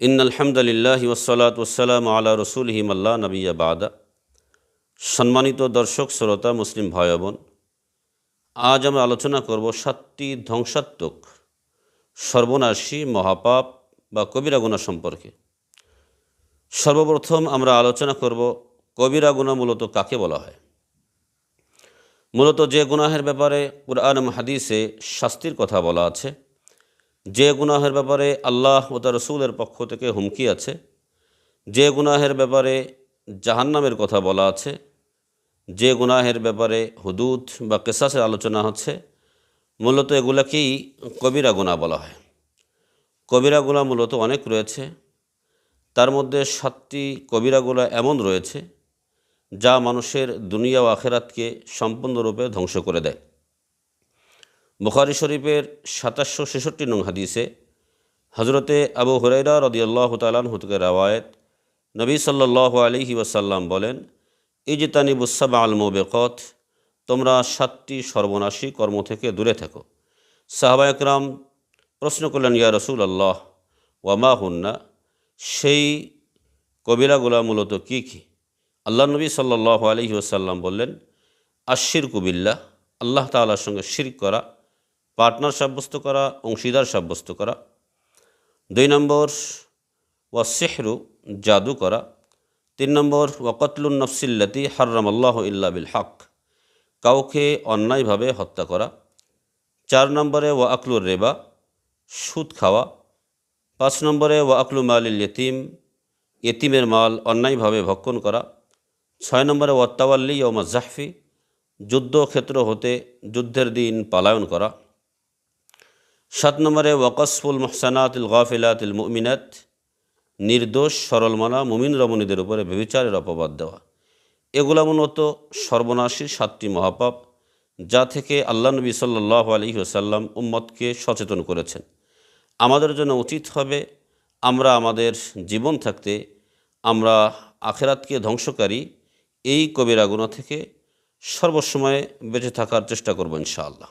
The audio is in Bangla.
ইন আলহামদুলিল্লাহ ওসলাত ওসালাম আল্লাহ রসুল হিমাল্লা নবিয়া বাদা। সম্মানিত দর্শক, শ্রোতা, মুসলিম ভাই বোন আজ আমরা আলোচনা করব সাতটি ধ্বংসাত্মক, সর্বনাশী মহাপাপ বা কবিরা গুণা সম্পর্কে। সর্বপ্রথম আমরা আলোচনা করব কবিরা গুণা মূলত কাকে বলা হয়। মূলত যে গুনাহের ব্যাপারে কুরআন হাদিসে শাস্তির কথা বলা আছে যে গুনাহের ব্যাপারে আল্লাহ ও তার রসুলের পক্ষ থেকে হুমকি আছে, যে গুনাহের ব্যাপারে জাহান্নামের কথা বলা আছে, যে গুনাহের ব্যাপারে হুদুদ বা কেসাসের আলোচনা হচ্ছে, মূলত এগুলাকেই কবিরা গুণা বলা হয়। কবিরা গুণা মূলত অনেক রয়েছে। তার মধ্যে সাতটি কবিরা গুণা এমন রয়েছে যা মানুষের দুনিয়া ও আখেরাতকে সম্পূর্ণরূপে ধ্বংস করে দেয়। বুখারি শরীফের সাতাশশো ছেষট্টি নং হাদিসে হজরতে আবু হুরাইরা রদিয়াল্লাহ তালান হুতকে রাওয়ায়ত নবী সাল্লাহ আলহি ওয়াসাল্লাম বলেন ইজতানি বুসাব আল মোবেকত তোমরা সাতটি সর্বনাশী কর্ম থেকে দূরে থাকো। সাহাবা একরাম প্রশ্ন করলেন, ইয়া রসুল আল্লাহ ওয়ামা হুন্না? সেই কবিরাগুলা মূলত কী কী? আল্লাহ নবী সাল্লাহ আলহি ওসাল্লাম বললেন আশির কুবিল্লা আল্লাহ তাল্লার সঙ্গে শির করা পার্টনার সাব্যস্ত করা, অংশীদার সাব্যস্ত করা। দুই নম্বর, ওয়া সেহরু, জাদু করা। তিন নম্বর ওয়াকতলুন নফসিল্লাতি হার্রাম আল্লাহ ইল্লা বিল হক, কাউকে অন্যায়ভাবে হত্যা করা। চার নম্বরে, ওয়া আকলুর রেবা, সুদ খাওয়া। পাঁচ নম্বরে, ওয়া আকলু মালিল ইয়তিম, ইয়তিমের মাল অন্যায়ভাবে ভক্ষণ করা। ছয় নম্বরে ওয়াত্তাওয়াল্লি ওমা জাহফি, যুদ্ধক্ষেত্র হতে যুদ্ধের দিন পালায়ন করা। সাত নম্বরে ওয়াকসফুল মহসানাতুল গাফিলাতুল মুমিনাত, নির্দোষ, সরলমানা, মুমিন রমণীদের উপরে ব্যবিচারের অপবাদ দেওয়া। এগুলা মূলত সর্বনাশী সাতটি মহাপাপ যা থেকে আল্লাহ নবী সাল্লাহ আলী ওসাল্লাম উম্মতকে সচেতন করেছেন। আমাদের জন্য উচিত হবে আমরা আমাদের জীবন থাকতে আমরা আখেরাতকে ধ্বংসকারী এই কবিরা গুণা থেকে সর্বসময়ে বেঁচে থাকার চেষ্টা করব ইনশাআল্লাহ।